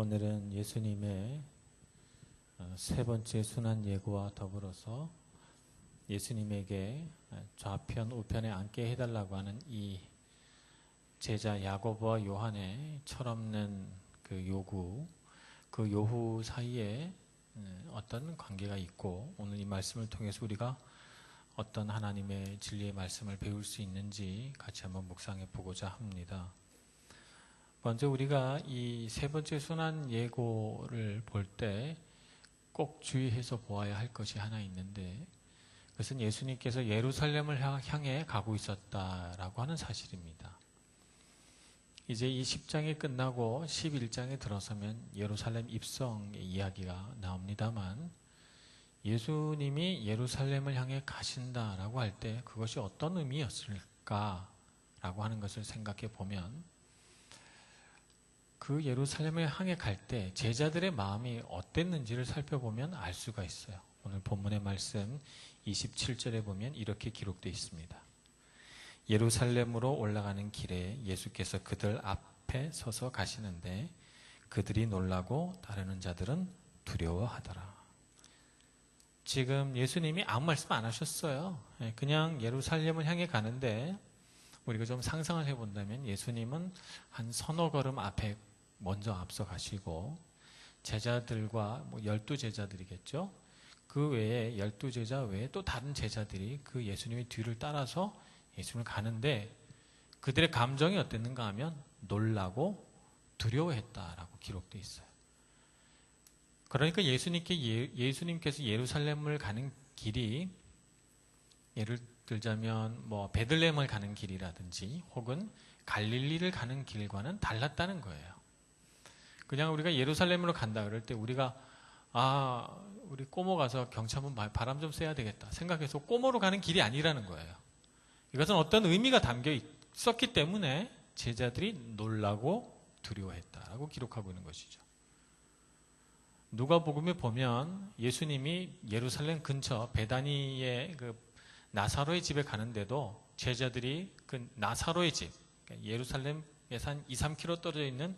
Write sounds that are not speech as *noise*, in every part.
오늘은 예수님의 어, 세 번째 순환 예고와 더불어서 예수님에게 좌편 우편에 앉게 해달라고 하는 이 제자 야고보와 요한의 철없는 그 요구, 그 요구 사이에 음, 어떤 관계가 있고 오늘 이 말씀을 통해서 우리가 어떤 하나님의 진리의 말씀을 배울 수 있는지 같이 한번 묵상해 보고자 합니다. 먼저 우리가 이 세 번째 순환 예고를 볼 때 꼭 주의해서 보아야 할 것이 하나 있는데 그것은 예수님께서 예루살렘을 향해 가고 있었다라고 하는 사실입니다. 이제 이 10장이 끝나고 11장에 들어서면 예루살렘 입성의 이야기가 나옵니다만 예수님이 예루살렘을 향해 가신다라고 할 때 그것이 어떤 의미였을까라고 하는 것을 생각해 보면 그 예루살렘을 향해 갈 때 제자들의 마음이 어땠는지를 살펴보면 알 수가 있어요. 오늘 본문의 말씀 27절에 보면 이렇게 기록되어 있습니다. 예루살렘으로 올라가는 길에 예수께서 그들 앞에 서서 가시는데 그들이 놀라고 따르는 자들은 두려워하더라. 지금 예수님이 아무 말씀 안 하셨어요. 예, 그냥 예루살렘을 향해 가는데 우리가 좀 상상을 해본다면 예수님은 한 서너 걸음 앞에 먼저 앞서 가시고 제자들과 뭐 열두 제자들이겠죠. 그 외에 열두 제자 외에 또 다른 제자들이 그 예수님의 뒤를 따라서 예수님을 가는데 그들의 감정이 어땠는가 하면 놀라고 두려워했다라고 기록되어 있어요. 그러니까 예수님께 예, 수님께서 예루살렘을 가는 길이 예를 들자면 뭐 베들레헴을 가는 길이라든지 혹은 갈릴리를 가는 길과는 달랐다는 거예요. 그냥 우리가 예루살렘으로 간다 그럴 때 우리가 아 우리 꼬모 가서 한번 바람 좀 쐬야 되겠다 생각해서 꼬모로 가는 길이 아니라는 거예요. 이것은 어떤 의미가 담겨 있었기 때문에 제자들이 놀라고 두려워했다라고 기록하고 있는 것이죠. 누가복음에 보면 예수님이 예루살렘 근처 베다니의 그 나사로의 집에 가는데도 제자들이 그 나사로의 집 그러니까 예루살렘에서 한 2, 3km 떨어져 있는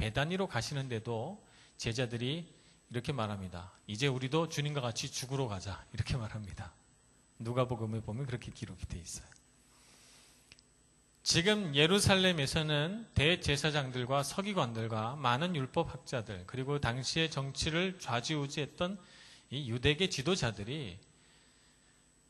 베다니로 가시는데도 제자들이 이렇게 말합니다. 이제 우리도 주님과 같이 죽으러 가자. 이렇게 말합니다. 누가복음에 보면 그렇게 기록이 되어 있어요. 지금 예루살렘에서는 대제사장들과 서기관들과 많은 율법학자들 그리고 당시의 정치를 좌지우지했던 이 유대계 지도자들이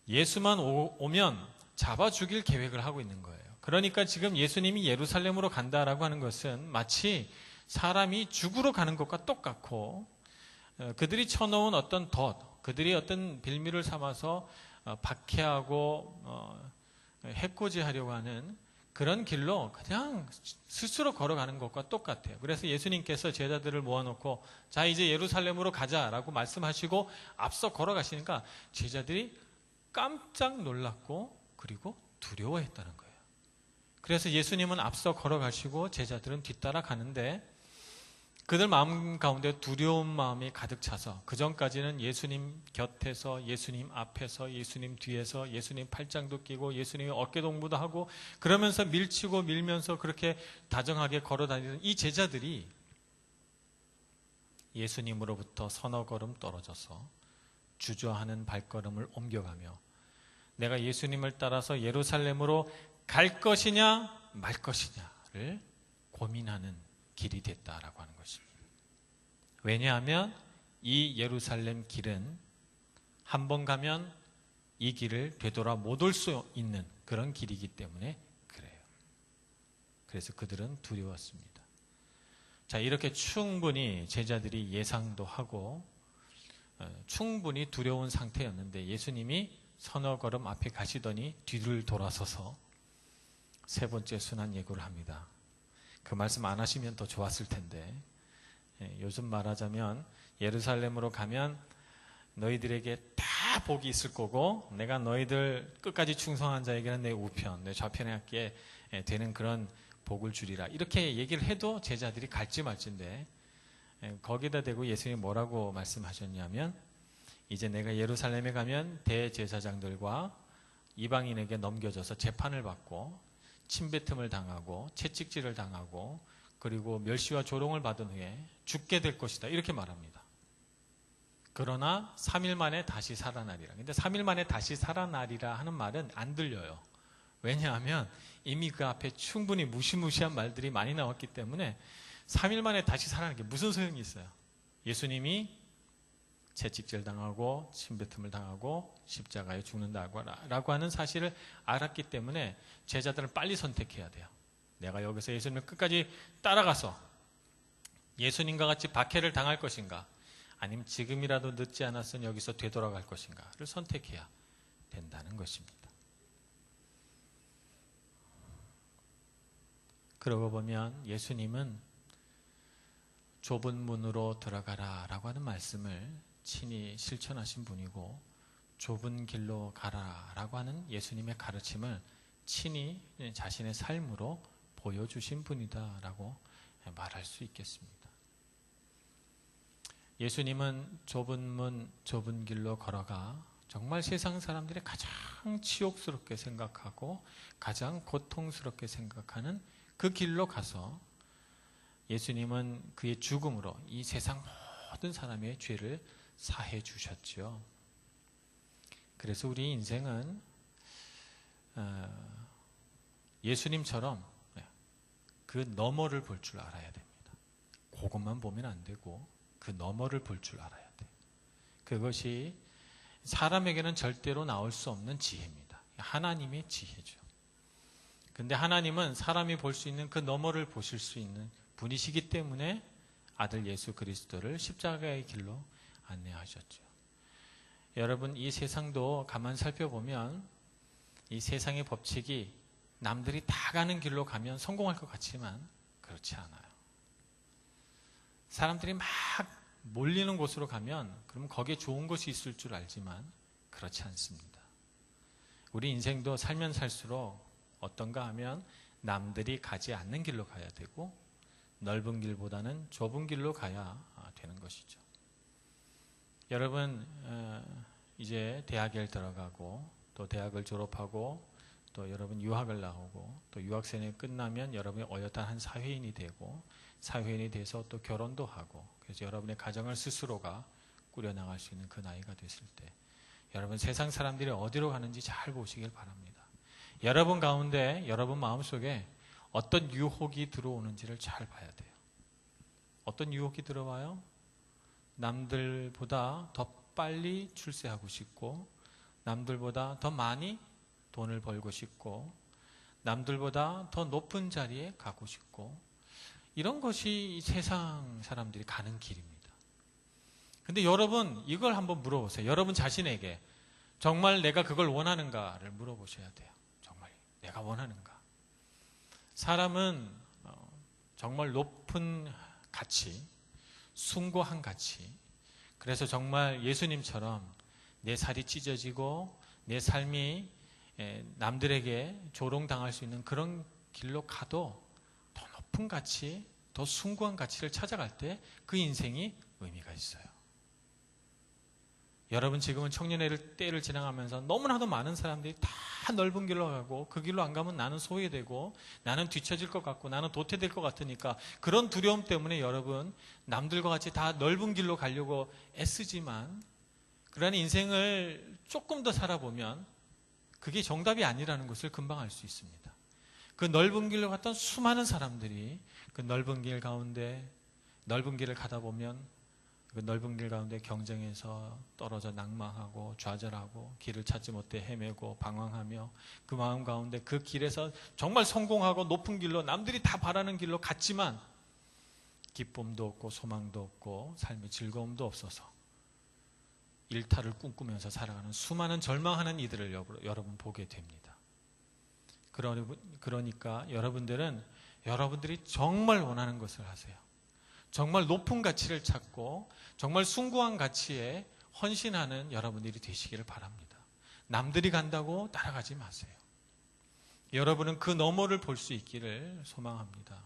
예수만 오, 면 잡아 죽일 계획을 하고 있는 거예요. 그러니까 지금 예수님이 예루살렘으로 간다라고 하는 것은 마치 사람이 죽으러 가는 것과 똑같고 어, 그들이 쳐놓은 어떤 덫, 그들이 어떤 빌미를 삼아서 어, 박해하고 어, 해코지하려고 하는 그런 길로 그냥 스스로 걸어가는 것과 똑같아요. 그래서 예수님께서 제자들을 모아놓고 자 이제 예루살렘으로 가자라고 말씀하시고 앞서 걸어가시니까 제자들이 깜짝 놀랐고 그리고 두려워했다는 거예요. 그래서 예수님은 앞서 걸어가시고 제자들은 뒤따라 가는데 그들 마음 가운데 두려운 마음이 가득 차서 그 전까지는 예수님 곁에서 예수님 앞에서 예수님 뒤에서 예수님 팔짱도 끼고 예수님의 어깨 동무도 하고 그러면서 밀치고 밀면서 그렇게 다정하게 걸어 다니는 이 제자들이 예수님으로부터 서너 걸음 떨어져서 주저하는 발걸음을 옮겨가며 내가 예수님을 따라서 예루살렘으로 갈 것이냐 말 것이냐를 고민하는 길이 됐다라고 하는 것입니다. 왜냐하면 이 예루살렘 길은 한 번 가면 이 길을 되돌아 못 올 수 있는 그런 길이기 때문에 그래요. 그래서 그들은 두려웠습니다. 자, 이렇게 충분히 제자들이 예상도 하고 어, 충분히 두려운 상태였는데 예수님이 서너 걸음 앞에 가시더니 뒤를 돌아서서 세 번째 순환 예고를 합니다. 그 말씀 안 하시면 더 좋았을 텐데. 예, 요즘 말하자면 예루살렘으로 가면 너희들에게 다 복이 있을 거고 내가 너희들 끝까지 충성한 자에게는 내 우편, 내 좌편에 갖게 예, 되는 그런 복을 주리라. 이렇게 얘기를 해도 제자들이 갈지 말지인데 예, 거기다 대고 예수님이 뭐라고 말씀하셨냐면 이제 내가 예루살렘에 가면 대제사장들과 이방인에게 넘겨져서 재판을 받고 침뱉음을 당하고 채찍질을 당하고 그리고 멸시와 조롱을 받은 후에 죽게 될 것이다. 이렇게 말합니다. 그러나 3일 만에 다시 살아나리라. 근데 3일 만에 다시 살아나리라 하는 말은 안 들려요. 왜냐하면 이미 그 앞에 충분히 무시무시한 말들이 많이 나왔기 때문에 3일 만에 다시 살아나는 게 무슨 소용이 있어요? 예수님이 채찍질 당하고 침뱉음을 당하고 십자가에 죽는다고 하는 사실을 알았기 때문에 제자들을 빨리 선택해야 돼요. 내가 여기서 예수님을 끝까지 따라가서 예수님과 같이 박해를 당할 것인가 아니면 지금이라도 늦지 않았으면 여기서 되돌아갈 것인가를 선택해야 된다는 것입니다. 그러고 보면 예수님은 좁은 문으로 들어가라 라고 하는 말씀을 친히 실천하신 분이고 좁은 길로 가라 라고 하는 예수님의 가르침을 친히 자신의 삶으로 보여주신 분이다 라고 말할 수 있겠습니다. 예수님은 좁은 문, 좁은 길로 걸어가 정말 세상 사람들이 가장 치욕스럽게 생각하고 가장 고통스럽게 생각하는 그 길로 가서 예수님은 그의 죽음으로 이 세상 모든 사람의 죄를 사해 주셨죠. 그래서 우리 인생은 어, 예수님처럼 그 너머를 볼 줄 알아야 됩니다. 그것만 보면 안 되고 그 너머를 볼 줄 알아야 돼. 그것이 사람에게는 절대로 나올 수 없는 지혜입니다. 하나님의 지혜죠. 근데 하나님은 사람이 볼 수 있는 그 너머를 보실 수 있는 분이시기 때문에 아들 예수 그리스도를 십자가의 길로 안내하셨죠. 여러분, 이 세상도 가만 살펴보면 이 세상의 법칙이 남들이 다 가는 길로 가면 성공할 것 같지만 그렇지 않아요. 사람들이 막 몰리는 곳으로 가면 그럼 거기에 좋은 것이 있을 줄 알지만 그렇지 않습니다. 우리 인생도 살면 살수록 어떤가 하면 남들이 가지 않는 길로 가야 되고 넓은 길보다는 좁은 길로 가야 되는 것이죠. 여러분 어, 이제 대학에 들어가고 또 대학을 졸업하고 또 여러분 유학을 나오고 또 유학생이 끝나면 여러분이 어엿한 한 사회인이 되고 사회인이 돼서 또 결혼도 하고 그래서 여러분의 가정을 스스로가 꾸려나갈 수 있는 그 나이가 됐을 때 여러분 세상 사람들이 어디로 가는지 잘 보시길 바랍니다. 여러분 가운데 여러분 마음속에 어떤 유혹이 들어오는지를 잘 봐야 돼요. 어떤 유혹이 들어와요? 남들보다 더 빨리 출세하고 싶고 남들보다 더 많이 돈을 벌고 싶고 남들보다 더 높은 자리에 가고 싶고 이런 것이 세상 사람들이 가는 길입니다. 근데 여러분 이걸 한번 물어보세요. 여러분 자신에게 정말 내가 그걸 원하는가를 물어보셔야 돼요. 내가 원하는가? 사람은 어, 정말 높은 가치, 숭고한 가치, 그래서 정말 예수님처럼 내 살이 찢어지고 내 삶이 남들에게 조롱당할 수 있는 그런 길로 가도 더 높은 가치, 더 숭고한 가치를 찾아갈 때 그 인생이 의미가 있어요. 여러분 지금은 청년의 때를 지나가면서 너무나도 많은 사람들이 다 넓은 길로 가고 그 길로 안 가면 나는 소외되고 나는 뒤처질 것 같고 나는 도태될 것 같으니까 그런 두려움 때문에 여러분 남들과 같이 다 넓은 길로 가려고 애쓰지만 그러한 인생을 조금 더 살아보면 그게 정답이 아니라는 것을 금방 알 수 있습니다. 그 넓은 길로 갔던 수많은 사람들이 그 넓은 길 가운데 넓은 길을 가다 보면 그 넓은 길 가운데 경쟁에서 떨어져 낭망하고 좌절하고 길을 찾지 못해 헤매고 방황하며 그 마음 가운데 그 길에서 정말 성공하고 높은 길로 남들이 다 바라는 길로 갔지만 기쁨도 없고 소망도 없고 삶의 즐거움도 없어서 일탈을 꿈꾸면서 살아가는 수많은 절망하는 이들을 여러분 보게 됩니다. 그러니까 여러분들은 여러분들이 정말 원하는 것을 하세요. 정말 높은 가치를 찾고 정말 숭고한 가치에 헌신하는 여러분들이 되시기를 바랍니다. 남들이 간다고 따라가지 마세요. 여러분은 그 너머를 볼 수 있기를 소망합니다.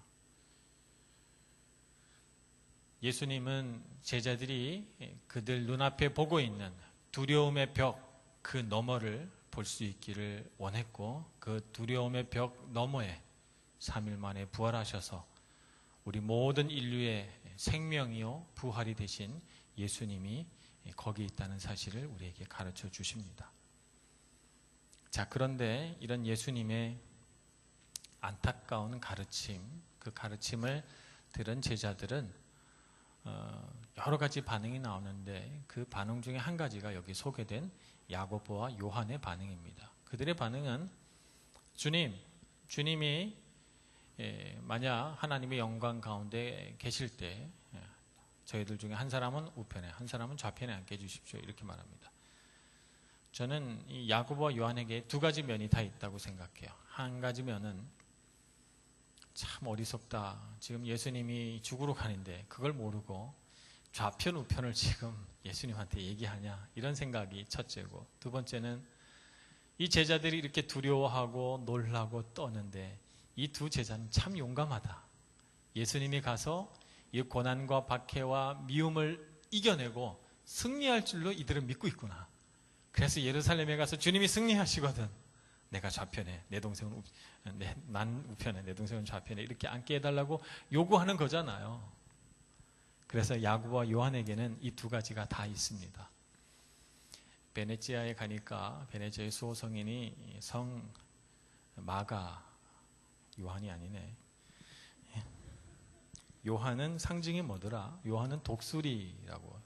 예수님은 제자들이 그들 눈앞에 보고 있는 두려움의 벽 그 너머를 볼 수 있기를 원했고 그 두려움의 벽 너머에 3일 만에 부활하셔서 우리 모든 인류의 생명이요 부활이 되신 예수님이 거기 있다는 사실을 우리에게 가르쳐 주십니다. 자, 그런데 이런 예수님의 안타까운 가르침, 그 가르침을 들은 제자들은 어, 여러 가지 반응이 나오는데 그 반응 중에 한 가지가 여기 소개된 야고보와 요한의 반응입니다. 그들의 반응은 주님, 주님이 예, 만약 하나님의 영광 가운데 계실 때 예, 저희들 중에 한 사람은 우편에, 한 사람은 좌편에 앉게 해주십시오. 이렇게 말합니다. 저는 이 야고보와 요한에게 두 가지 면이 다 있다고 생각해요. 한 가지 면은 참 어리석다. 지금 예수님이 죽으러 가는데 그걸 모르고 좌편 우편을 지금 예수님한테 얘기하냐 이런 생각이 첫째고 두 번째는 이 제자들이 이렇게 두려워하고 놀라고 떠는데 이 두 제자는 참 용감하다. 예수님이 가서 이 고난과 박해와 미움을 이겨내고 승리할 줄로 이들은 믿고 있구나. 그래서 예루살렘에 가서 주님이 승리하시거든. 내가 좌편에, 내 동생은 우, 내, 난 우편에, 내 동생은 좌편에 이렇게 앉게 해달라고 요구하는 거잖아요. 그래서 야구와 요한에게는 이 두 가지가 다 있습니다. 베네치아에 가니까 베네치아의 수호 성인이 성 마가 요한이 아니네. 요한은 상징이 뭐더라? 요한은 독수리라고.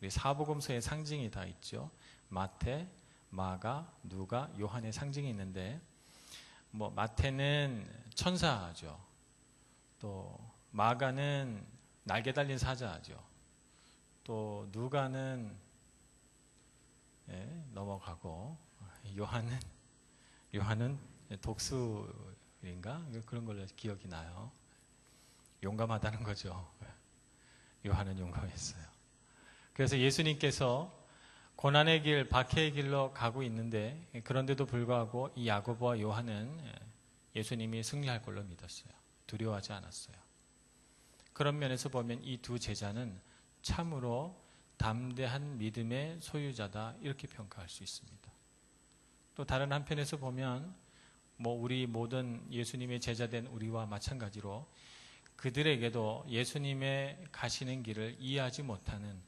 우리 사복음서에 상징이 다 있죠. 마태, 마가, 누가, 요한의 상징이 있는데 뭐 마태는 천사죠. 또 마가는 날개 달린 사자죠. 또 누가는 예, 넘어가고 요한은 요한은 독수 인가 그런 걸로 기억이 나요. 용감하다는 거죠. 요한은 용감했어요. 그래서 예수님께서 고난의 길, 박해의 길로 가고 있는데 그런데도 불구하고 이 야고보와 요한은 예수님이 승리할 걸로 믿었어요. 두려워하지 않았어요. 그런 면에서 보면 이 두 제자는 참으로 담대한 믿음의 소유자다 이렇게 평가할 수 있습니다. 또 다른 한편에서 보면 뭐 우리 모든 예수님의 제자된 우리와 마찬가지로 그들에게도 예수님의 가시는 길을 이해하지 못하는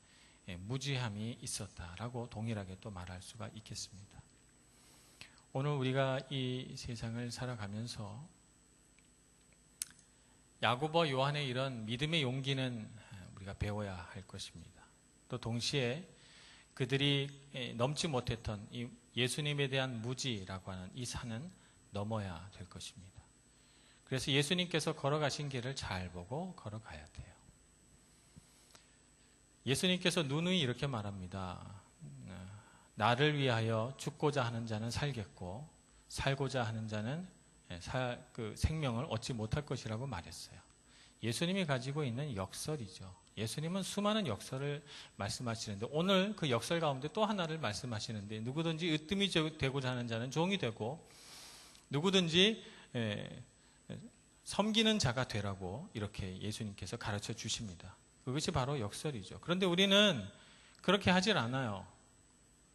예, 무지함이 있었다라고 동일하게 또 말할 수가 있겠습니다. 오늘 우리가 이 세상을 살아가면서 야고보 요한의 이런 믿음의 용기는 우리가 배워야 할 것입니다. 또 동시에 그들이 예, 넘지 못했던 이 예수님에 대한 무지라고 하는 이 산은 넘어야 될 것입니다. 그래서 예수님께서 걸어가신 길을 잘 보고 걸어가야 돼요. 예수님께서 누누이 이렇게 말합니다. 나를 위하여 죽고자 하는 자는 살겠고 살고자 하는 자는 예, 살, 그 생명을 얻지 못할 것이라고 말했어요. 예수님이 가지고 있는 역설이죠. 예수님은 수많은 역설을 말씀하시는데 오늘 그 역설 가운데 또 하나를 말씀하시는데 누구든지 으뜸이 되고자 하는 자는 종이 되고 누구든지 예, 섬기는 자가 되라고 이렇게 예수님께서 가르쳐 주십니다. 그것이 바로 역설이죠. 그런데 우리는 그렇게 하질 않아요.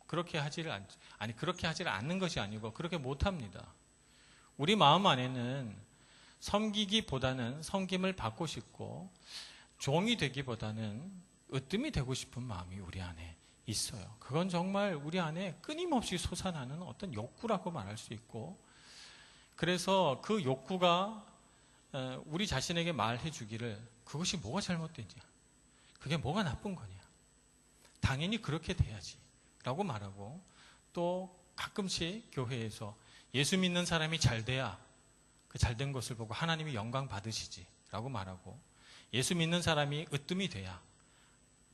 그렇게 하지를 않, 아니, 그렇게 하지를 않는 것이 아니고 그렇게 못 합니다. 우리 마음 안에는 섬기기보다는 섬김을 받고 싶고 종이 되기보다는 으뜸이 되고 싶은 마음이 우리 안에 있어요. 그건 정말 우리 안에 끊임없이 솟아나는 어떤 욕구라고 말할 수 있고 그래서 그 욕구가 어, 우리 자신에게 말해 주기를 그것이 뭐가 잘못된지 그게 뭐가 나쁜 거냐? 당연히 그렇게 돼야지. 라고 말하고 또 가끔씩 교회에서 예수 믿는 사람이 잘 돼야 그 잘된 것을 보고 하나님이 영광 받으시지. 라고 말하고 예수 믿는 사람이 으뜸이 돼야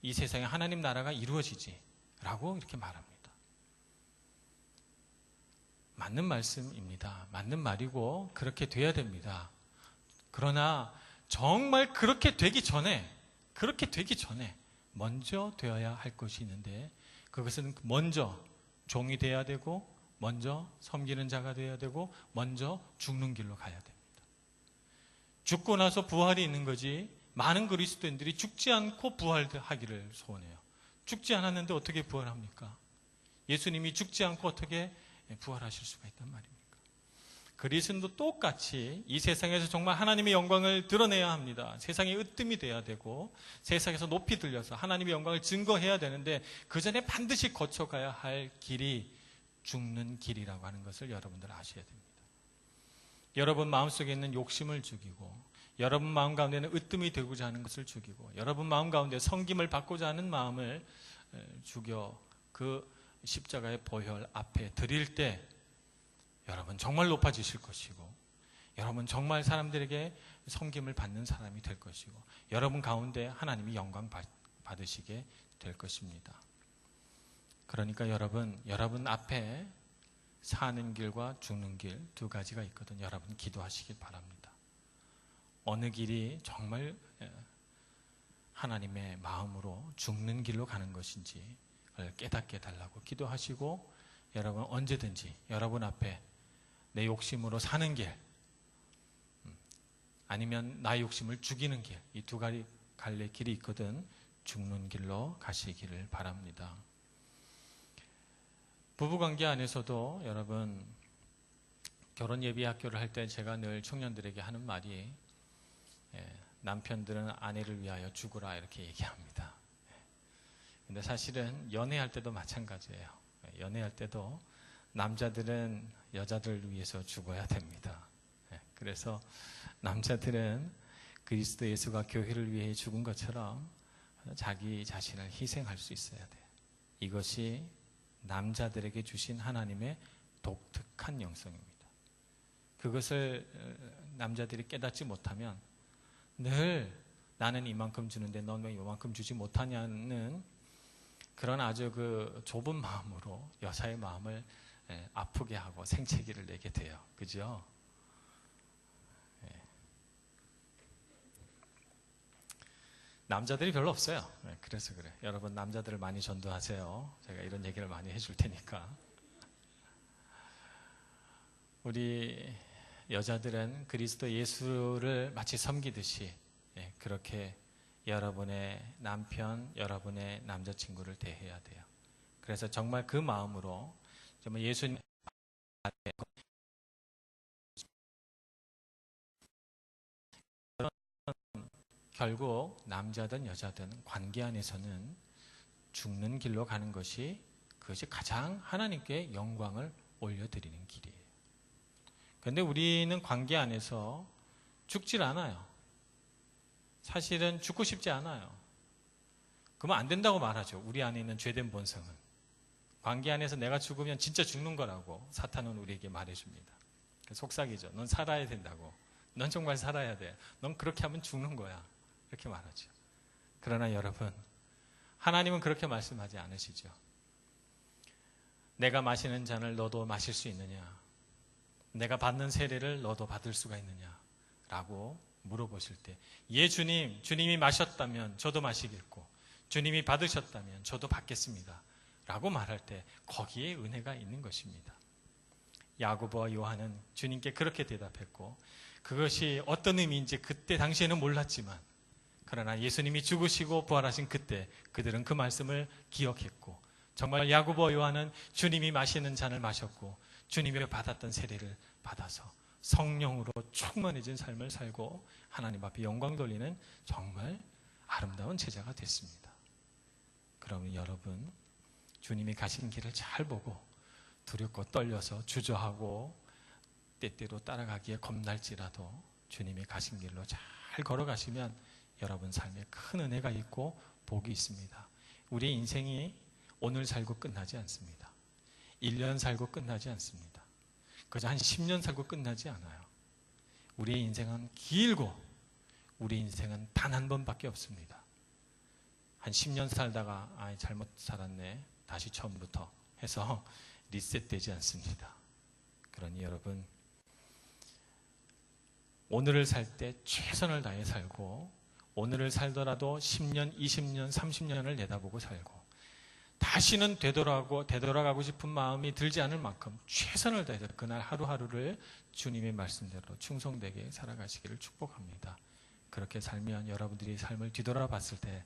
이 세상에 하나님 나라가 이루어지지. 라고 이렇게 말합니다. 맞는 말씀입니다. 맞는 말이고 그렇게 돼야 됩니다. 그러나 정말 그렇게 되기 전에 그렇게 되기 전에 먼저 되어야 할 것이 있는데 그것은 먼저 종이 되어야 되고 먼저 섬기는 자가 되어야 되고 먼저 죽는 길로 가야 됩니다. 죽고 나서 부활이 있는 거지 많은 그리스도인들이 죽지 않고 부활하기를 소원해요. 죽지 않았는데 어떻게 부활합니까? 예수님이 죽지 않고 어떻게 부활하실 수가 있단 말입니까? 그리스도 똑같이 이 세상에서 정말 하나님의 영광을 드러내야 합니다. 세상의 으뜸이 돼야 되고 세상에서 높이 들려서 하나님의 영광을 증거해야 되는데 그 전에 반드시 거쳐가야 할 길이 죽는 길이라고 하는 것을 여러분들 아셔야 됩니다. 여러분 마음속에 있는 욕심을 죽이고 여러분 마음 가운데는 으뜸이 되고자 하는 것을 죽이고 여러분 마음 가운데 성김을 받고자 하는 마음을 죽여 그 십자가의 보혈 앞에 드릴 때 여러분 정말 높아지실 것이고 여러분 정말 사람들에게 섬김을 받는 사람이 될 것이고 여러분 가운데 하나님이 영광 받으시게 될 것입니다. 그러니까 여러분 여러분 앞에 사는 길과 죽는 길 두 가지가 있거든. 여러분 기도하시길 바랍니다. 어느 길이 정말 하나님의 마음으로 죽는 길로 가는 것인지 깨닫게 해달라고 기도하시고 여러분 언제든지 여러분 앞에 내 욕심으로 사는 길, 음, 아니면 나의 욕심을 죽이는 길, 이 두 가지 갈래 길이 있거든 죽는 길로 가시기를 바랍니다. 부부관계 안에서도 여러분 결혼 예비 학교를 할 때 제가 늘 청년들에게 하는 말이 예, 남편들은 아내를 위하여 죽으라 이렇게 얘기합니다. 예. 근데 사실은 연애할 때도 마찬가지예요. 예, 연애할 때도 남자들은 여자들을 위해서 죽어야 됩니다. 예, 그래서 남자들은 그리스도 예수가 교회를 위해 죽은 것처럼 자기 자신을 희생할 수 있어야 돼요. 이것이 남자들에게 주신 하나님의 독특한 영성입니다. 그것을 어, 남자들이 깨닫지 못하면 늘 나는 이만큼 주는데 넌 왜 이만큼 주지 못하냐는 그런 아주 그 좁은 마음으로 여자의 마음을 예, 아프게 하고 생채기를 내게 돼요. 그죠? 예. 남자들이 별로 없어요. 예, 그래서 그래. 여러분 남자들을 많이 전도하세요. 제가 이런 얘기를 많이 해줄 테니까. 우리 여자들은 그리스도 예수를 마치 섬기듯이 그렇게 여러분의 남편, 여러분의 남자친구를 대해야 돼요. 그래서 정말 그 마음으로 정말 예수님 결국 남자든 여자든 관계 안에서는 죽는 길로 가는 것이 그것이 가장 하나님께 영광을 올려드리는 길이에요. 그런데 우리는 관계 안에서 죽질 않아요. 사실은 죽고 싶지 않아요. 그러면 안 된다고 말하죠. 우리 안에 있는 죄된 본성은. 관계 안에서 내가 죽으면 진짜 죽는 거라고 사탄은 우리에게 말해줍니다. 속삭이죠. 넌 살아야 된다고. 넌 정말 살아야 돼. 넌 그렇게 하면 죽는 거야. 이렇게 말하죠. 그러나 여러분, 하나님은 그렇게 말씀하지 않으시죠. 내가 마시는 잔을 너도 마실 수 있느냐? 내가 받는 세례를 너도 받을 수가 있느냐? 라고 물어보실 때, 예, 주님, 주님이 마셨다면 저도 마시겠고, 주님이 받으셨다면 저도 받겠습니다. 라고 말할 때 거기에 은혜가 있는 것입니다. 야고보와 요한은 주님께 그렇게 대답했고 그것이 어떤 의미인지 그때 당시에는 몰랐지만 그러나 예수님이 죽으시고 부활하신 그때 그들은 그 말씀을 기억했고 정말 야고보와 요한은 주님이 마시는 잔을 마셨고 주님이 받았던 세례를 받아서 성령으로 충만해진 삶을 살고 하나님 앞에 영광 돌리는 정말 아름다운 제자가 됐습니다. 그러면 여러분 주님이 가신 길을 잘 보고 두렵고 떨려서 주저하고 때때로 따라가기에 겁날지라도 주님이 가신 길로 잘 걸어가시면 여러분 삶에 큰 은혜가 있고 복이 있습니다. 우리 인생이 오늘 살고 끝나지 않습니다. 1년 살고 끝나지 않습니다. 그저 한 10년 살고 끝나지 않아요. 우리의 인생은 길고 우리 인생은 단 한 번밖에 없습니다. 한 10년 살다가 아 잘못 살았네. 다시 처음부터 해서 *laughs* 리셋되지 않습니다. 그러니 여러분 오늘을 살 때 최선을 다해 살고 오늘을 살더라도 10년, 20년, 30년을 내다보고 살고 다시는 되돌아가고 되돌아가고 싶은 마음이 들지 않을 만큼 최선을 다해서 그날 하루하루를 주님의 말씀대로 충성되게 살아가시기를 축복합니다. 그렇게 살면 여러분들이 삶을 뒤돌아봤을 때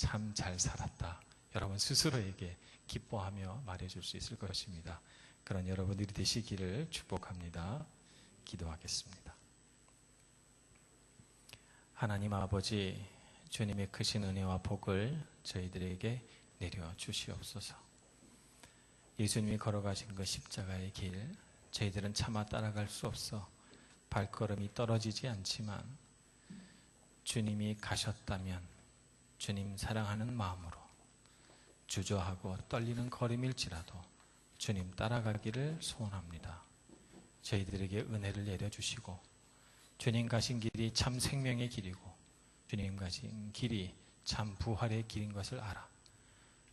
참 잘 살았다. 여러분 스스로에게 기뻐하며 말해줄 수 있을 것입니다. 그런 여러분들이 되시기를 축복합니다. 기도하겠습니다. 하나님 아버지, 주님의 크신 은혜와 복을 저희들에게 내려 주시옵소서. 예수님이 걸어가신 그 십자가의 길, 저희들은 차마 따라갈 수 없어 발걸음이 떨어지지 않지만 주님이 가셨다면 주님 사랑하는 마음으로 주저하고 떨리는 걸음일지라도 주님 따라가기를 소원합니다. 저희들에게 은혜를 내려주시고 주님 가신 길이 참 생명의 길이고 주님 가신 길이 참 부활의 길인 것을 알아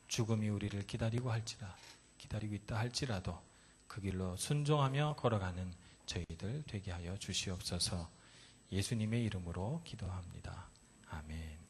죽음이 우리를 기다리고 할지라 기다리고 있다 할지라도 그 길로 순종하며 걸어가는 저희들 되게 하여 주시옵소서 예수님의 이름으로 기도합니다. 아멘.